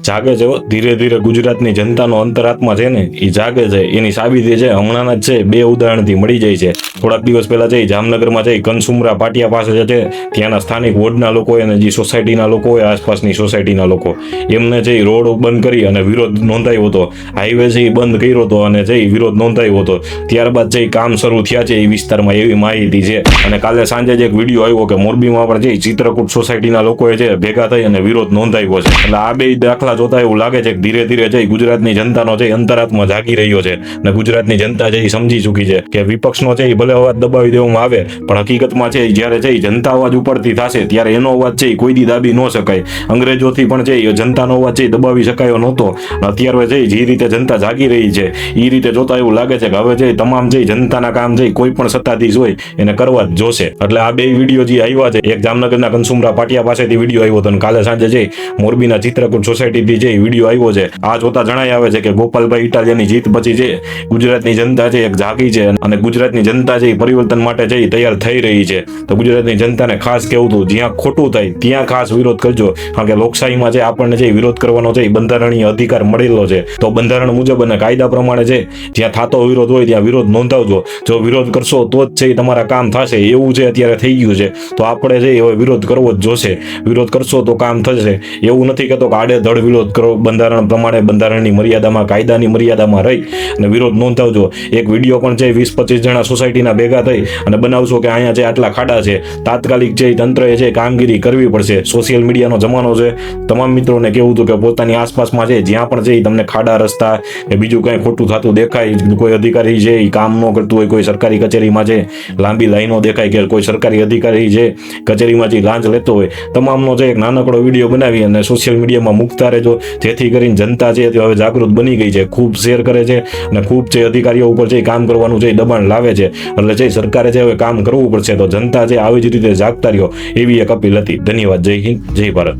જાગે છે ધીરે ધીરે ગુજરાતની જનતાનો અંતરાત્મા છે ને એ જાગે છે. એની સાબિતી છે, હમણાંના જ છે, બે ઉદાહરણથી મળી જાય છે. થોડાક દિવસ પહેલા છે જામનગરમાં છે, ઈ કનસુમરા પાટિયા પાસે છે, ત્યાંના સ્થાનિક વોર્ડના લોકો અને જે સોસાયટીના લોકો હોય, આસપાસની સોસાયટીના લોકો. એમને છે રોડ બંધ કરી અને વિરોધ નોંધાયો હતો. હાઈવે છે એ બંધ કર્યો હતો અને છે વિરોધ નોંધાયો હતો. ત્યારબાદ જે કામ શરૂ થયા છે એ વિસ્તારમાં એવી માહિતી છે. અને કાલે સાંજે જ એક વીડિયો આવ્યો કે મોરબીમાં પણ છે ચિત્રકૂટ સોસાયટીના લોકોએ છે, ભેગા થઈ અને વિરોધ નોંધાવ્યો છે. એટલે આ બે દાખલા જોતા એવું લાગે છે કે ધીરે ધીરે છે ગુજરાતની જનતાનો છે અંતરાત્મા જાગી રહ્યો છે અને ગુજરાતની જનતા છે એ સમજી ચૂકી છે કે વિપક્ષનો છે એ ભલે અવાજ દબાવી દેવામાં આવે પણ હકીકતમાં છે જ્યારે છે ઈ જનતા અવાજ ઉપરથી થશે ત્યારે એનો અવાજ છે એ કોઈ દી દાબી ન શકાય અંગ્રેજોથી પણ છે એ જનતાનો અવાજ છે એ દબાવી શકાયો નહોતો અત્યારે છે જે રીતે જનતા જાગી રહી છે એ રીતે જોતા એવું લાગે છે કે હવે છે તમામ જે જનતાના કામ છે કોઈ પણ સત્તાધીશ હોય એને કરવા જ જોશે એટલે આ બે વીડિયો જે આવ્યા છે એક જામનગરના કન્સુમરા પાટિયા પાસેથી વીડિયો આવ્યો હતો કાલે સાંજે જે મોરબીના ચિત્રકૂટ સોસાયટીથી જે વીડિયો આવ્યો છે, આ જોતા જણાઈ આવે છે કે ગોપાલભાઈ ઇટાલિયાની જીત પછી છે ગુજરાતની જનતા છે એક જાગી છે અને ગુજરાતની જનતા છે એ પરિવર્તન માટે છે તૈયાર થઈ રહી છે. તો ગુજરાતની જનતાને ખાસ કેવું હતું, જ્યાં ખોટું થાય ત્યાં ખાસ વિરોધ કરજો. કારણ કે લોકશાહીમાં જે આપણને જે વિરોધ કરવાનો છે એ બંધારણીય અધિકાર મળેલો છે. તો બંધારણ મુજબ અને કાયદા પ્રમાણે છે જ્યાં થતો વિરોધ હોય ત્યાં વિરોધ નોંધાવજો. જો વિરોધ કરશો તો જ છે તમારા કામ થશે. એવું છે અત્યારે થઈ ગયું છે. તો આપણે છે હવે વિરોધ કરવો જ જોશે. વિરોધ કરશો તો કામ થશે. એવું નથી કહેતો કે આડે ધડ વિરોધ કરો. બંધારણ પ્રમાણે બંધારણની મર્યાદામાં, કાયદાની મર્યાદામાં રહી અને વિરોધ નોંધાવજો. એક વીડિયો પણ છે વીસ પચીસ જણા સોસાયટીના ભેગા થઈ અને બનાવશો કે અહીંયા જે આટલા ખાડા છે. તાત્કાલિક જે તંત્રએ છે, કામગીરી કરવી પડશે. સોશિયલ મીડિયાનો જમાનો છે. તમામ મિત્રોને કેવું હતું કે પોતાની આસપાસમાં છે, જ્યાં પણ છે તમને ખાડા, રસ્તા કે બીજું કંઈ ખોટું થતું દેખાય. કોઈ અધિકારી છે એ કામ ન કરતું હોય, કોઈ સરકારી કચેરીમાં છે, લાંબી લાઈનો દેખાય કે કોઈ સરકારી અધિકારી છે કચેરીમાં જે લાંચ લેતો હોય. તમામનો જે એક નાનકડો વીડિયો બનાવી અને સોશિયલ મીડિયામાં મૂકતા રહેજો જેથી કરીને જનતા છે તે હવે જાગૃત બની ગઈ છે, ખૂબ શેર કરે છે અને ખૂબ છે અધિકારીઓ ઉપર એ કામ કરવાનું છે દબાણ લાવે છે. એટલે જે સરકારે છે હવે કામ કરવું પડશે તો જનતા છે આવી જ રીતે જાગતા રહ્યો એવી એક અપીલ હતી. ધન્યવાદ. જય હિન્દ, જય ભારત.